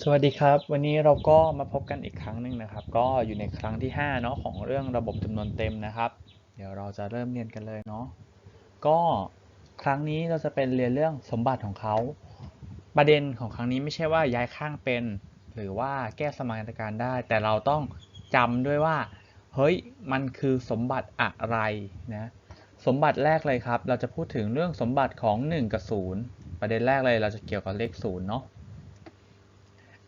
สวัสดีครับ วันนี้เราก็มาพบกันอีกครั้งหนึ่งนะครับ ก็อยู่ในครั้งที่5เนาะของเรื่องระบบจำนวนเต็มนะครับ เดี๋ยวเราจะเริ่มเรียนกันเลยเนาะก็ครั้งนี้เราจะเป็นเรียนเรื่องสมบัติของเขา ประเด็นของครั้งนี้ไม่ใช่ว่าย้ายข้างเป็น หรือว่าแก้สมการการได้ แต่เราต้องจำด้วยว่าเฮ้ยมันคือสมบัติอะไรนะสมบัติแรกเลยครับ เราจะพูดถึงเรื่องสมบัติของ 1 กับ 0 ประเด็นแรกเลยเราจะเกี่ยวกับเลข0เนาะ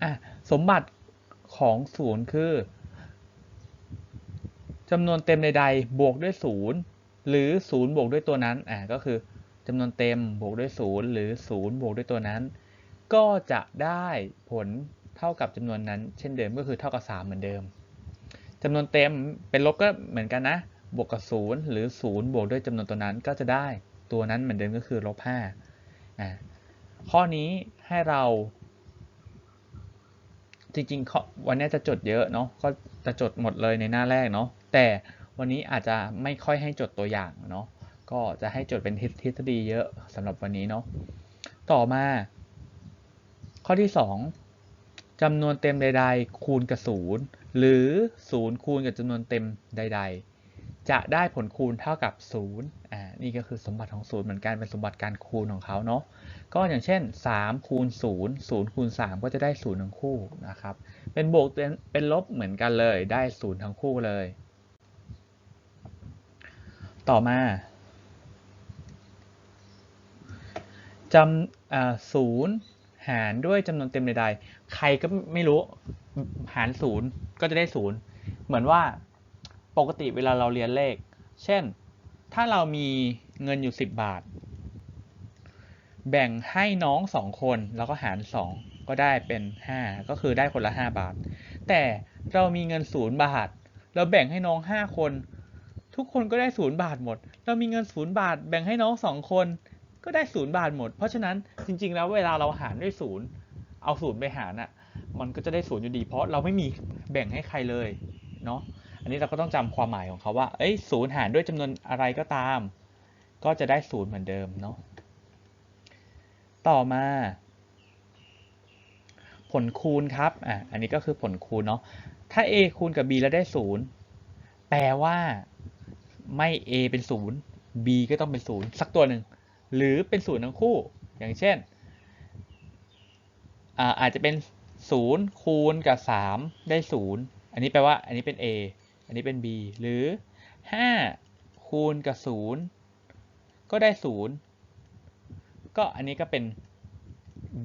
อะสมบัติของศูนย์คือจำนวนเต็มใดๆบวกด้วยศูนย์หรือศูนย์บวกด้วยตัวนั้นอะก็คือจำนวนเต็มบวกด้วยศูนย์หรือศูนย์บวกด้วยตัวนั้น ก็จะได้ผลเท่ากับจำนวนนั้น เช่นเดิมก็คือเท่ากับ 3 เหมือนเดิมจำนวนเต็มเป็นลบก็เหมือนกันนะ บวกกับศูนย์หรือศูนย์บวกด้วยจำนวนตัวนั้นก็จะได้ตัวนั้นเหมือนเดิมก็คือลบห้าอะข้อนี้ให้เรา จริงๆวันนี้จะจดเยอะเนาะก็จะจดหมดเลยในหน้าแรกเนาะแต่วันนี้อาจจะไม่ค่อยให้จดตัวอย่างเนาะก็จะให้จดเป็นทฤษฎีเยอะสำหรับวันนี้เนาะต่อมา ข้อที่ 2จำนวนเต็มใด ๆ คูณกับศูนย์หรือศูนย์คูณกับจำนวนเต็มใด ๆ จะได้ผลคูณเท่ากับ 0 อ่า นี่ก็คือสมบัติของศูนย์เหมือนกัน เป็นสมบัติการคูณของเขาเนาะ ก็อย่างเช่น 3 คูณ 0 0 คูณ 3 ก็จะได้ 0 ทั้งคู่นะครับ เป็นบวกเป็นเป็นลบเหมือนกันเลย ได้ 0 ทั้งคู่เลย ต่อมาจำศูนย์หารด้วยจำนวนเต็มใดๆ ใครก็ไม่รู้หาร 0 ก็จะได้ 0 เหมือนว่า ปกติเวลาเราเรียนเลข เช่น ถ้าเรามีเงินอยู่ 10 บาท แบ่งให้น้องสองคน แล้วก็หารสองก็ได้เป็นห้าก็คือได้คนละห้าบาท แต่เรามีเงินศูนย์บาท เราแบ่งให้น้องห้าคน ทุกคนก็ได้ศูนย์บาทหมด เรามีเงินศูนย์บาท แบ่งให้น้องสองคน ก็ได้ศูนย์บาทหมด เพราะฉะนั้นจริง ๆ แล้วเวลาเราหารด้วยศูนย์เอาศูนย์ไปหารอะ มันก็จะได้ศูนย์อยู่ดี เพราะเราไม่มีแบ่งให้ใครเลย เนาะ อันนี้เราก็ต้องจำความหมายของเขาว่าเอ้ยศูนย์หารด้วยจำนวนอะไรก็ตาม ก็จะได้ศูนย์เหมือนเดิมเนาะต่อมา ผลคูณครับอะอันนี้ก็คือผลคูณเนาะถ้า a คูณกับ b แล้วได้0แปลว่าไม่ a เป็น0 b ก็ต้องเป็น0สักตัวหนึ่งหรือเป็น0ทั้งคู่ อย่างเช่นอาอาจจะเป็น 0 คูณกับ 3 ได้ 0 อันนี้แปลว่าอันนี้เป็น a อันนี้เป็น b หรือ 5 คูณกับ 0 ก็ได้ 0 ก็อันนี้ก็เป็น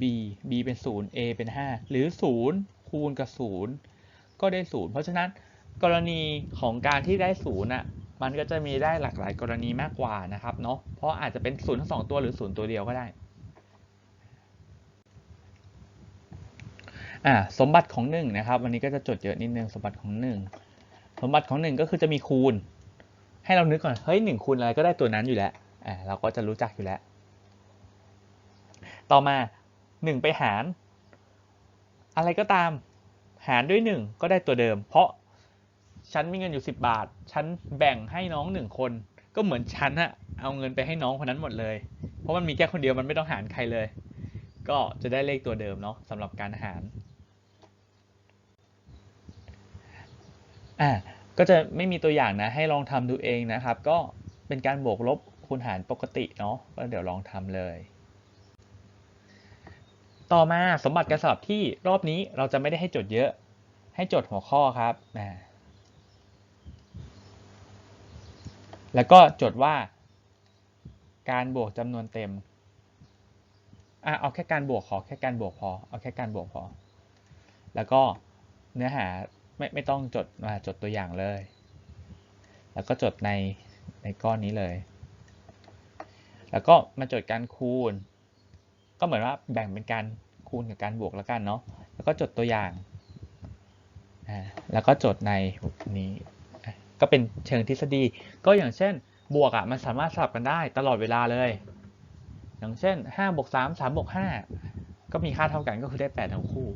b b เป็น 0 a เป็น 5 หรือ 0 คูณกับ 0 ก็ได้ 0 เพราะฉะนั้นกรณีของการที่ได้ 0 น่ะ มันก็จะมีได้หลากหลายกรณีมากกว่านะครับเนาะ เพราะอาจจะเป็น 0 ทั้งสองตัวหรือ 0 ตัวเดียวก็ได้อ่าสมบัติของ1นะครับวันนี้ก็จะจดเยอะนิดนึงสมบัติของ1 สมบัติของ 1 ก็คือจะมีคูณ ให้เรานึกก่อน เฮ้ย1คูณอะไรก็ได้ตัวนั้นอยู่แล้วอ่าเราก็จะรู้จักอยู่แล้ว ต่อมา 1 ไปหาร อะไรก็ตามหารด้วย 1 ก็ได้ตัวเดิม เพราะฉันมีเงินอยู่ 10 บาท ฉันแบ่งให้น้อง1คน ก็เหมือนฉันอะเอาเงินไปให้น้องคนนั้นหมดเลย เพราะมันมีแค่คนเดียวมันไม่ต้องหารใครเลย ก็จะได้เลขตัวเดิมเนาะสำหรับการหาร อ่าก็จะไม่มีตัวอย่างนะให้ลองทำดูเองนะครับ ก็เป็นการบวกลบคูณหารปกติเนาะก็เดี๋ยวลองทำเลย ต่อมาสมบัติการสลับที่รอบนี้เราจะไม่ได้ให้จดเยอะ ให้จดหัวข้อครับนะแล้วก็จดว่าการบวกจำนวนเต็มอะเอาแค่การบวกขอแค่การบวกพอ เอาแค่การบวกพอ แล้วก็เนื้อหา ไม่ไม่ต้องจดมาจดตัวอย่างเลย แล้วก็จดในในก้อนนี้เลย แล้วก็มาจดการคูณ ก็เหมือนว่าแบ่งเป็นการคูณกับการบวกแล้วกันเนาะ แล้วก็จดตัวอย่าง แล้วก็จดในนี้ ก็เป็นเชิงทฤษฎี ก็อย่างเช่น บวกอะมันสามารถสลับกันได้ตลอดเวลาเลย อย่างเช่น5บวก3 3บวก5ก็มีค่าเท่ากันก็คือได้ 8 ทั้งคู่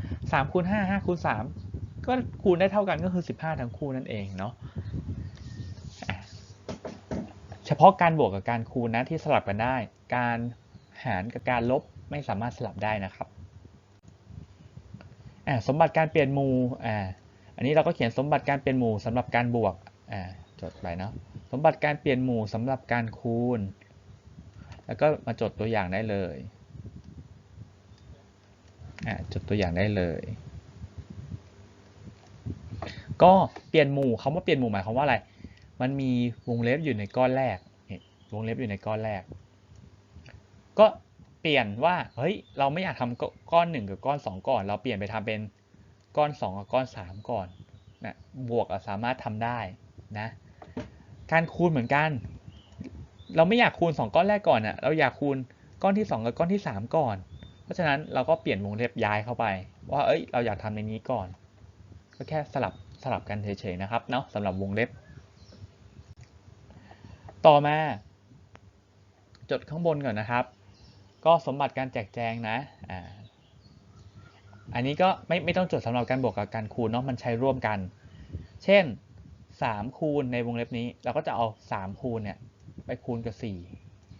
3คูณ5 5คูณ3 ก็คูณได้เท่ากันก็คือ 15 ทั้งคู่นั่นเองเนาะเฉพาะการบวกกับการคูณนะที่สลับกันได้ การหารกับการลบไม่สามารถสลับได้นะครับสมบัติการเปลี่ยนหมู่อ่าอันนี้เราก็เขียนสมบัติการเปลี่ยนหมู่สำหรับการบวกจดไปเนาะสมบัติการเปลี่ยนหมู่สำหรับการคูณ แล้วก็มาจดตัวอย่างได้เลยจดตัวอย่างได้เลย ก็เปลี่ยนหมู่คำว่าเปลี่ยนหมู่หมายความว่าอะไร มันมีวงเล็บอยู่ในก้อนแรกวงเล็บอยู่ในก้อนแรก ก็เปลี่ยนว่าเฮ้ยเราไม่อยากทำก้อนหนึ่งกับก้อนสองก่อน เราเปลี่ยนไปทำเป็นก้อนสองกับก้อนสามก่อนนะบวกสามารถทำได้นะการคูณเหมือนกัน เราไม่อยากคูณสองก้อนแรกก่อนอะเราอยากคูณก้อนที่สองกับก้อนที่สามก่อน เพราะฉะนั้นเราก็เปลี่ยนวงเล็บย้ายเข้าไป ว่าเอ้ยเราอยากทำในนี้ก่อน ก็แค่สลับ สลับกันเฉยๆนะครับเนาะสำหรับวงเล็บ ต่อมาจดข้างบนก่อนนะครับ ก็สมบัติการแจกแจงนะอ่าอันนี้ก็ไม่ไม่ต้องจดสำหรับการบวกกับการคูณเนาะมันใช้ร่วมกัน เช่น 3 คูณในวงเล็บนี้ เราก็จะเอา 3 คูณเนี่ยไปคูณกับ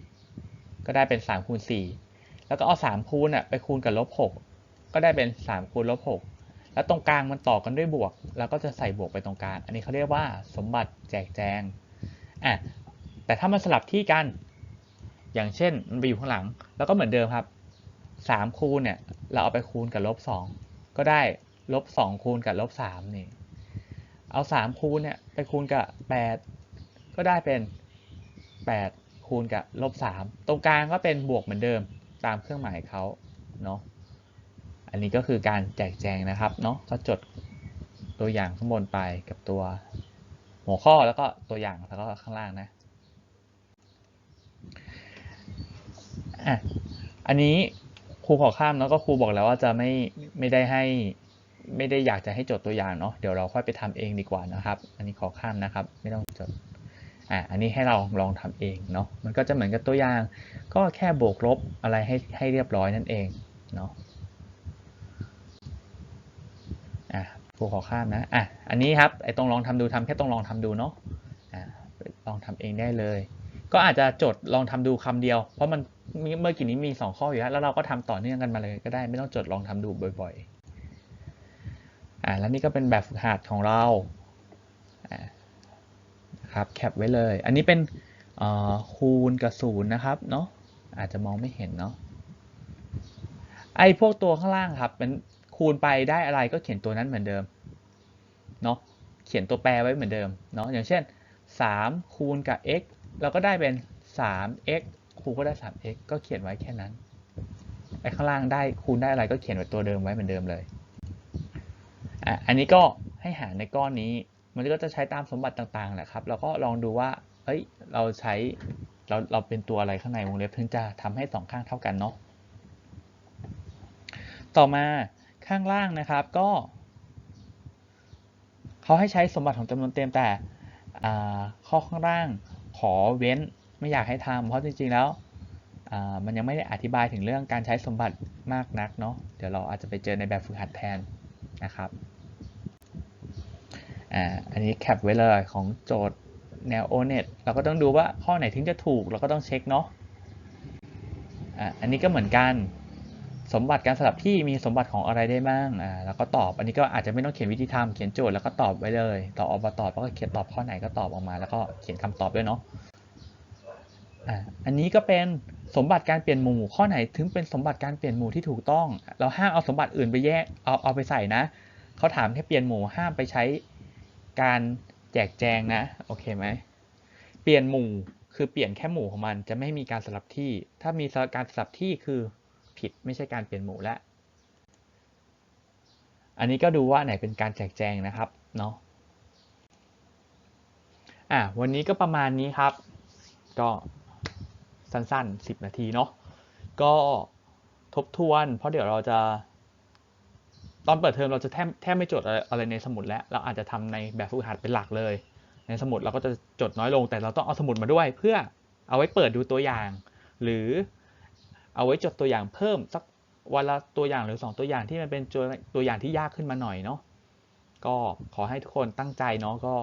4 ก็ได้เป็น 3 คูณ 4 แล้วก็เอา 3 คูณอะไปคูณกับลบ 6 ก็ได้เป็น 3 คูณลบ 6 แล้วตรงกลางมันต่อกันด้วยบวก เราก็จะใส่บวกไปตรงกลาง อันนี้เขาเรียกว่าสมบัติแจกแจงอะแต่ถ้ามันสลับที่กัน อย่างเช่นมันไปอยู่ข้างหลัง แล้วก็เหมือนเดิมครับ3คูณเนี่ยเราเอาไปคูณกับลบ2ก็ได้ลบ2คูณกับลบ3นี่เอา 3 คูณเนี่ยไปคูณกับ 8 ก็ได้เป็น 8 คูณกับลบ3ตรงกลางก็เป็นบวกเหมือนเดิมตามเครื่องหมายเขาเนาะ อันนี้ก็คือการแจกแจงนะครับเนาะก็จดตัวอย่างข้างบนไปกับตัวหัวข้อแล้วก็ตัวอย่างแล้วก็ข้างล่างนะอะอันนี้ครูขอข้ามแล้วก็ครูบอกแล้วว่าจะไม่ไม่ได้ให้ไม่ได้อยากจะให้จดตัวอย่างเนาะเดี๋ยวเราค่อยไปทำเองดีกว่านะครับ อันนี้ขอข้ามนะครับ ไม่ต้องจดอะอันนี้ให้เราลองทำเองเนาะมันก็จะเหมือนกับตัวอย่าง ก็แค่บวกลบอะไรให้ให้เรียบร้อยนั่นเองเนาะอะค รูขอข้ามนะอะอันนี้ครับไอ้ตรงลองทำดูทำแค่ตรงลองทำดูเนาะอะลองทำเองได้เลย ก็อาจจะจดลองทำดูคำเดียว เพราะมันเมื่อกี้นี้มี 2 ข้ออยู่แล้วแล้วเราก็ทำต่อเนื่องกันมาเลยก็ได้ไม่ต้องจดลองทำดูบ่อยๆอ่าแล้วนี่ก็เป็นแบบฝึกหัดของเราอ่าครับแคปไว้เลย อันนี้เป็นคูณกับศูนย์นะครับเนาะอาจจะมองไม่เห็นเนาะไอ้พวกตัวข้างล่างครับเป็นคูณไปได้อะไรก็เขียนตัวนั้นเหมือนเดิม เนาะเขียนตัวแปรไว้เหมือนเดิมเนาะอย่างเช่น 3 คูณกับ x เราก็ได้เป็น 3x ครูก็ได้ 3x ก็เขียนไว้แค่นั้นไอ้ข้างล่างได้คูณได้อะไรก็เขียนไว้ตัวเดิมไว้เหมือนเดิมเลยอะอันนี้ก็ให้หาในก้อนนี้มันก็จะใช้ตามสมบัติต่างๆแหละครับแล้วก็ลองดูว่าเอ้ยเราใช้เราเราเป็นตัวอะไรข้างในวงเล็บถึงจะทำให้สองข้างเท่ากันเนาะต่อมาข้างล่างนะครับก็ เขาให้ใช้สมบัติของจำนวนเต็มแต่ข้อข้างล่างขอเว้นไม่อยากให้ทำเพราะจริงๆแล้วมันยังไม่ได้อธิบายถึงเรื่องการใช้สมบัติมากนักเนาะเดี๋ยวเราอาจจะไปเจอในแบบฝึกหัดแทนนะครับอันนี้แคปไว้เลยของโจทย์แนว ONET เราก็ต้องดูว่าข้อไหนถึงจะถูก เราก็ต้องเช็คเนาะอันนี้ก็เหมือนกัน สมบัติการสลับที่มีสมบัติของอะไรได้บ้างอ่าแล้วก็ตอบ อันนี้ก็อาจจะไม่ต้องเขียนวิธีทำเขียนโจทย์แล้วก็ตอบไว้เลยตอบออกมาตอบแล้วก็เขียนตอบข้อไหนก็ตอบออกมา แล้วก็เขียนคำตอบด้วยเนาะอ่าอันนี้ก็เป็นสมบัติการเปลี่ยนหมู่ข้อไหนถึงเป็นสมบัติการเปลี่ยนหมู่ที่ถูกต้อง เราห้ามเอาสมบัติอื่นไปแยกเอาเอาไปใส่นะเขาถามแค่เปลี่ยนหมู่ห้ามไปใช้การแจกแจงนะโอเคไหมเปลี่ยนหมู่คือเปลี่ยนแค่หมู่ของมันจะไม่มีการสลับที่ ถ้ามีการสลับที่คือ ผิดไม่ใช่การเปลี่ยนหมู่แล้วอันนี้ก็ดูว่าไหนเป็นการแจกแจงนะครับเนาะอะวันนี้ก็ประมาณนี้ครับ ก็สั้นๆ 10 นาทีเนาะก็ทบทวน เพราะเดี๋ยวเราจะ ตอนเปิดเทอมเราจะแทบแทบไม่จดอะไรในสมุดแล้ว เราอาจจะทำในแบบฝึกหัดเป็นหลักเลย ในสมุดเราก็จะจดน้อยลงแต่เราต้องเอาสมุดมาด้วย เพื่อเอาไว้เปิดดูตัวอย่าง หรือ เอาไว้จดตัวอย่างเพิ่มสักวันละตัวอย่างหรือ 2 ตัวอย่างที่มันเป็นตัวอย่างที่ยากขึ้นมาหน่อยเนาะก็ขอให้ทุกคนตั้งใจเนาะก็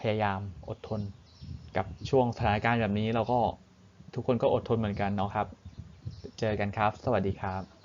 พยายามอดทนกับช่วงสถานการณ์แบบนี้เราก็ทุกคนก็อดทนเหมือนกันเนาะครับ เจอกันครับ สวัสดีครับ